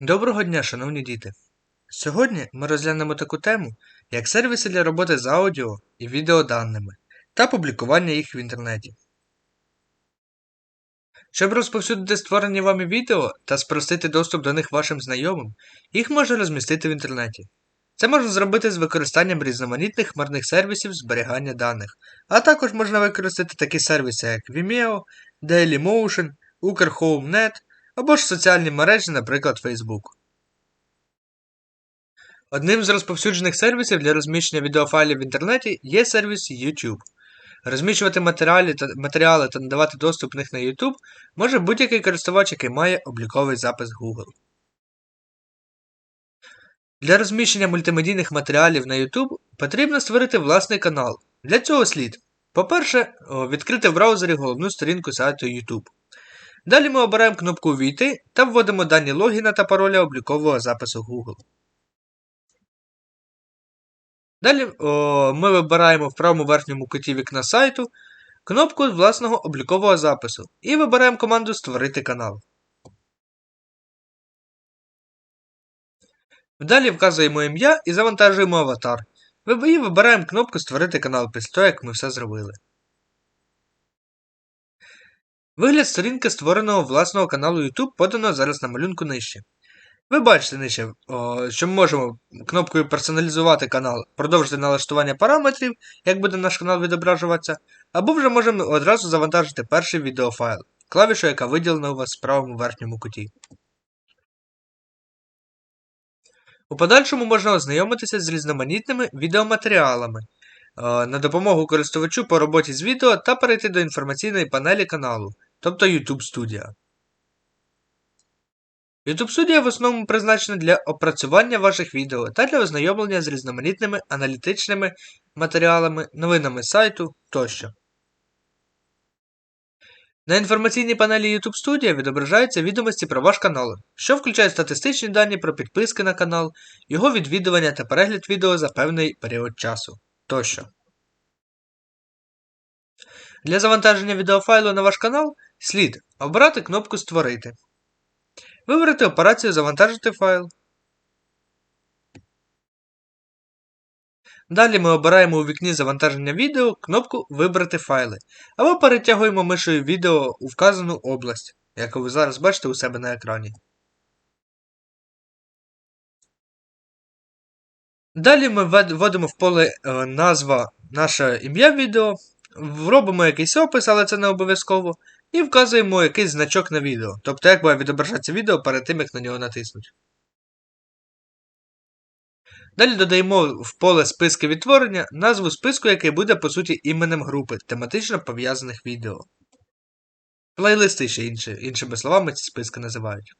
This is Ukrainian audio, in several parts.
Доброго дня, шановні діти! Сьогодні ми розглянемо таку тему, як сервіси для роботи з аудіо і відеоданими та публікування їх в інтернеті. Щоб розповсюдити створені вами відео та спростити доступ до них вашим знайомим, їх можна розмістити в інтернеті. Це можна зробити з використанням різноманітних хмарних сервісів зберігання даних, а також можна використати такі сервіси, як Vimeo, Dailymotion, Ukr.Home.net або ж соціальні мережі, наприклад, Facebook. Одним з розповсюджених сервісів для розміщення відеофайлів в інтернеті є сервіс YouTube. Розміщувати матеріали та, матеріали та надавати доступ них на YouTube може будь-який користувач, який має обліковий запис Google. Для розміщення мультимедійних матеріалів на YouTube потрібно створити власний канал. Для цього слід, по-перше, відкрити в браузері головну сторінку сайту YouTube. Далі ми обираємо кнопку Війти та вводимо дані логіна та пароля облікового запису Google. Далі о, ми вибираємо в правому верхньому куті вікна сайту кнопку власного облікового запису і вибираємо команду Створити канал. Далі вказуємо ім'я і завантажуємо аватар. І вибираємо кнопку Створити канал після того, як ми все зробили. Вигляд сторінки створеного власного каналу YouTube подано зараз на малюнку нижче. Ви бачите нижче, що ми можемо кнопкою персоналізувати канал, продовжити налаштування параметрів, як буде наш канал відображуватися, або вже можемо одразу завантажити перший відеофайл, клавішу, яка виділена у вас в правому верхньому куті. У подальшому можна ознайомитися з різноманітними відеоматеріалами на допомогу користувачу по роботі з відео та перейти до інформаційної панелі каналу, тобто YouTube Studio. YouTube Studio в основному призначена для опрацювання ваших відео та для ознайомлення з різноманітними аналітичними матеріалами, новинами сайту тощо. На інформаційній панелі YouTube Studio відображаються відомості про ваш канал, що включає статистичні дані про підписки на канал, його відвідування та перегляд відео за певний період часу тощо. Для завантаження відеофайлу на ваш канал слід обрати кнопку Створити. Вибрати операцію Завантажити файл. Далі ми обираємо у вікні завантаження відео кнопку Вибрати файли або перетягуємо мишою відео у вказану область, яку ви зараз бачите у себе на екрані. Далі ми вводимо в поле е, назва наше ім'я відео, робимо якийсь опис, але це не обов'язково, і вказуємо якийсь значок на відео, тобто як буде відображатися відео перед тим, як на нього натиснуть. Далі додаємо в поле списки відтворення назву списку, який буде, по суті, іменем групи, тематично пов'язаних відео. Плейлисти ще інші, іншими словами ці списки називають.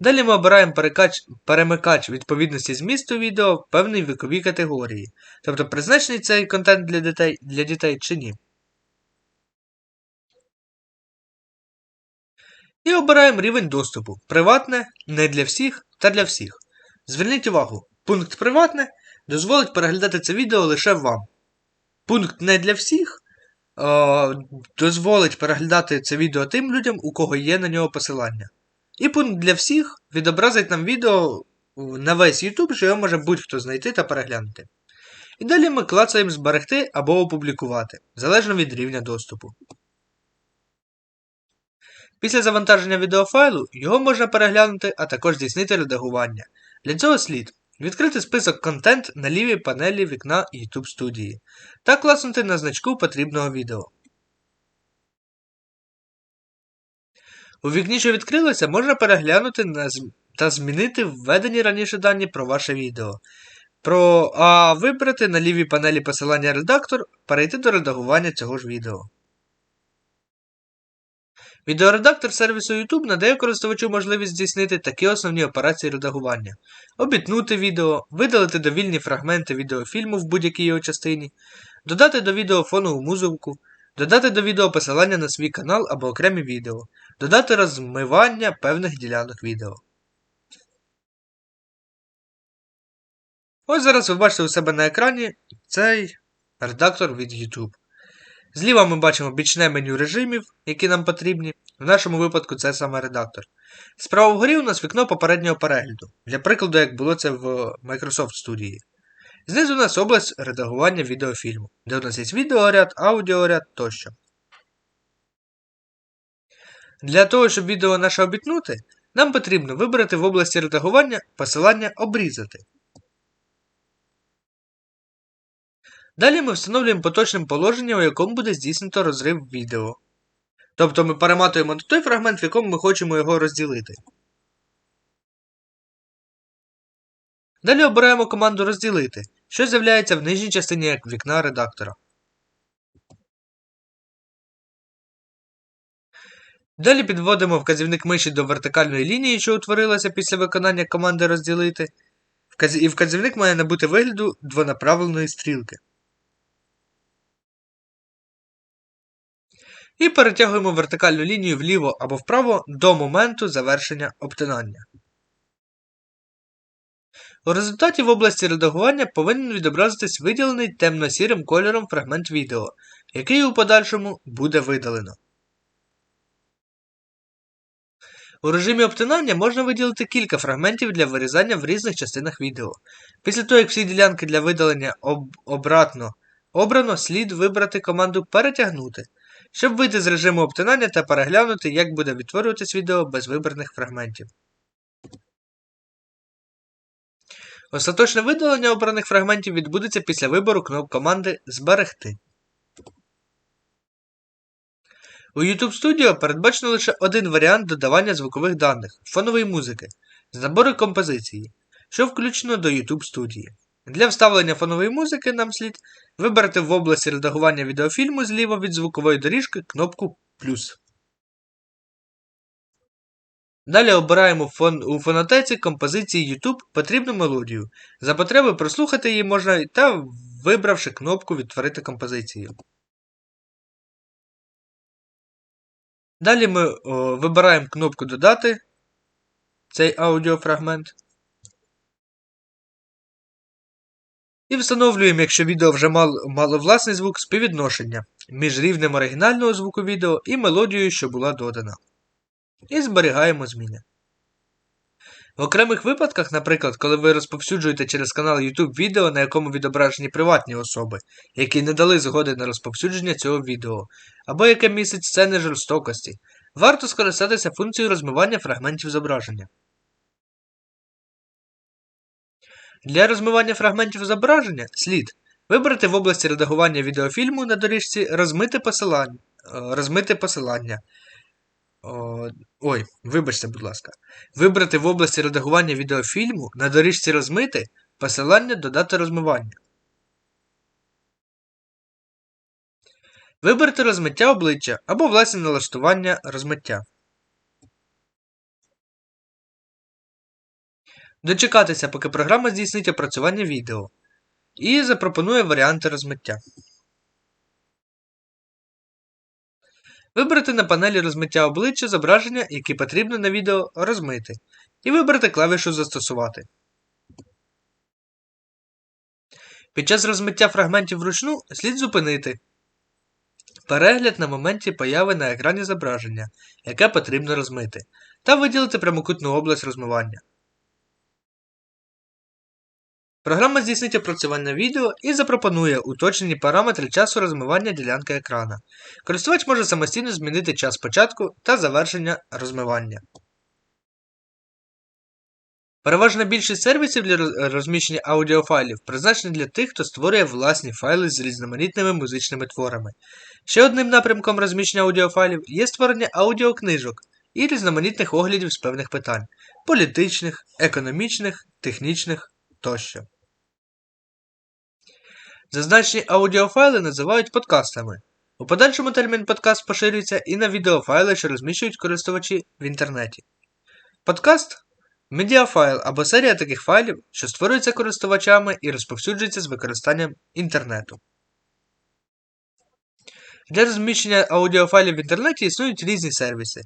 Далі ми обираємо перекач, перемикач відповідності змісту відео в певній віковій категорії, тобто призначений цей контент для дітей, для дітей чи ні. І обираємо рівень доступу приватне, не для всіх та для всіх. Зверніть увагу, пункт приватне дозволить переглядати це відео лише вам. Пункт не для всіх е, дозволить переглядати це відео тим людям, у кого є на нього посилання. І пункт для всіх відобразить нам відео на весь YouTube, що його може будь-хто знайти та переглянути. І далі ми клацаємо зберегти або опублікувати, залежно від рівня доступу. Після завантаження відеофайлу його можна переглянути, а також здійснити редагування. Для цього слід відкрити список контент на лівій панелі вікна YouTube студії та класнути на значку потрібного відео. У вікні, що відкрилося, можна переглянути та змінити введені раніше дані про ваше відео. Про, А вибрати на лівій панелі посилання редактор, перейти до редагування цього ж відео. Відеоредактор сервісу YouTube надає користувачу можливість здійснити такі основні операції редагування: обітнути відео, видалити довільні фрагменти відеофільму в будь-якій його частині, додати до відео фонову музику, додати до відео посилання на свій канал або окремі відео, додати розмивання певних ділянок відео. Ось зараз ви бачите у себе на екрані цей редактор від YouTube. Зліва ми бачимо бічне меню режимів, які нам потрібні. В нашому випадку це саме редактор. Справа вгорі у нас вікно попереднього перегляду, для прикладу, як було це в Microsoft Studio. Знизу у нас область редагування відеофільму, де у нас є відеоряд, аудіоряд тощо. Для того, щоб відео наше обітнути, нам потрібно вибрати в області редагування посилання Обрізати. Далі ми встановлюємо поточне положення, у якому буде здійснено розрив відео. Тобто ми перематуємо на той фрагмент, в якому ми хочемо його розділити. Далі обираємо команду розділити, що з'являється в нижній частині вікна редактора. Далі підводимо вказівник миші до вертикальної лінії, що утворилася після виконання команди розділити. І вказівник має набути вигляду двонаправленої стрілки. І перетягуємо вертикальну лінію вліво або вправо до моменту завершення обтинання. У результаті в області редагування повинен відобразитись виділений темно-сірим кольором фрагмент відео, який у подальшому буде видалено. У режимі обтинання можна виділити кілька фрагментів для вирізання в різних частинах відео. Після того, як всі ділянки для видалення об... обратно обрано, слід вибрати команду Перетягнути, щоб вийти з режиму обтинання та переглянути, як буде відтворюватись відео без вибраних фрагментів. Остаточне видалення обраних фрагментів відбудеться після вибору кнопки команди Зберегти. У YouTube Studio передбачено лише один варіант додавання звукових даних фонової музики з набору композиції, що включено до YouTube Studio. Для вставлення фонової музики нам слід вибрати в області редагування відеофільму зліва від звукової доріжки кнопку плюс. Далі обираємо фон, у фонотеці композиції YouTube потрібну мелодію. За потреби прослухати її можна та вибравши кнопку Відтворити композицію. Далі ми о, вибираємо кнопку Додати цей аудіофрагмент. І встановлюємо, якщо відео вже мало, власний звук, співвідношення між рівнем оригінального звуку відео і мелодією, що була додана. І зберігаємо зміни. В окремих випадках, наприклад, коли ви розповсюджуєте через канал YouTube відео, на якому відображені приватні особи, які не дали згоди на розповсюдження цього відео, або яке містить сцени жорстокості, варто скористатися функцією розмивання фрагментів зображення. Для розмивання фрагментів зображення слід вибрати в області редагування відеофільму на доріжці розмити посилання. Розмити посилання. Ой, вибачте, будь ласка. Вибрати в області редагування відеофільму на доріжці розмити посилання додати розмивання. Вибрати розмиття обличчя або власне налаштування розмиття. Дочекатися, поки програма здійснить опрацювання відео. І запропонує варіанти розмиття. Вибрати на панелі розмиття обличчя зображення, які потрібно на відео розмити, і вибрати клавішу Застосувати. Під час розмиття фрагментів вручну слід зупинити перегляд на моменті появи на екрані зображення, яке потрібно розмити, та виділити прямокутну область розмивання. Програма здійснить опрацювання відео і запропонує уточнені параметри часу розмивання ділянки екрана. Користувач може самостійно змінити час початку та завершення розмивання. Переважна більшість сервісів для розміщення аудіофайлів призначені для тих, хто створює власні файли з різноманітними музичними творами. Ще одним напрямком розміщення аудіофайлів є створення аудіокнижок і різноманітних оглядів з певних питань політичних, економічних, технічних тощо. Зазначені аудіофайли називають подкастами. У подальшому термін подкаст поширюється і на відеофайли, що розміщують користувачі в інтернеті. Подкаст медіафайл або серія таких файлів, що створюються користувачами і розповсюджуються з використанням інтернету. Для розміщення аудіофайлів в інтернеті існують різні сервіси.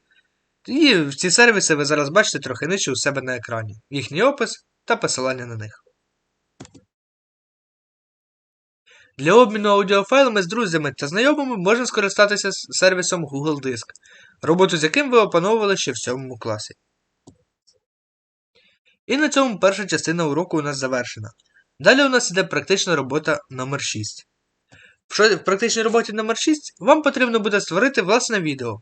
І ці сервіси ви зараз бачите трохи нижче у себе на екрані, їхній опис та посилання на них. Для обміну аудіофайлами з друзями та знайомими можна скористатися сервісом Google Диск, роботу з яким ви опановували ще в 7 класі. І на цьому перша частина уроку у нас завершена. Далі у нас іде практична робота номер 6. В практичній роботі номер 6 вам потрібно буде створити власне відео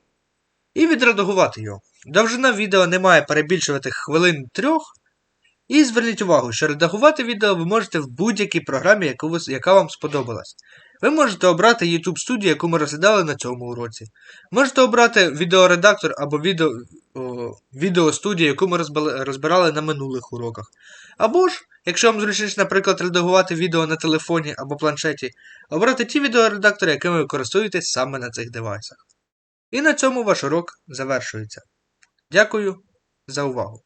і відредагувати його. Довжина відео не має перебільшувати хвилин трьох. І зверніть увагу, що редагувати відео ви можете в будь-якій програмі, яку ви, яка вам сподобалась. Ви можете обрати YouTube студію, яку ми розглядали на цьому уроці. Можете обрати відеоредактор або відео, о, відеостудію, яку ми розбирали на минулих уроках. Або ж, якщо вам зручніше, наприклад, редагувати відео на телефоні або планшеті, обрати ті відеоредактори, якими ви користуєтесь саме на цих девайсах. І на цьому ваш урок завершується. Дякую за увагу!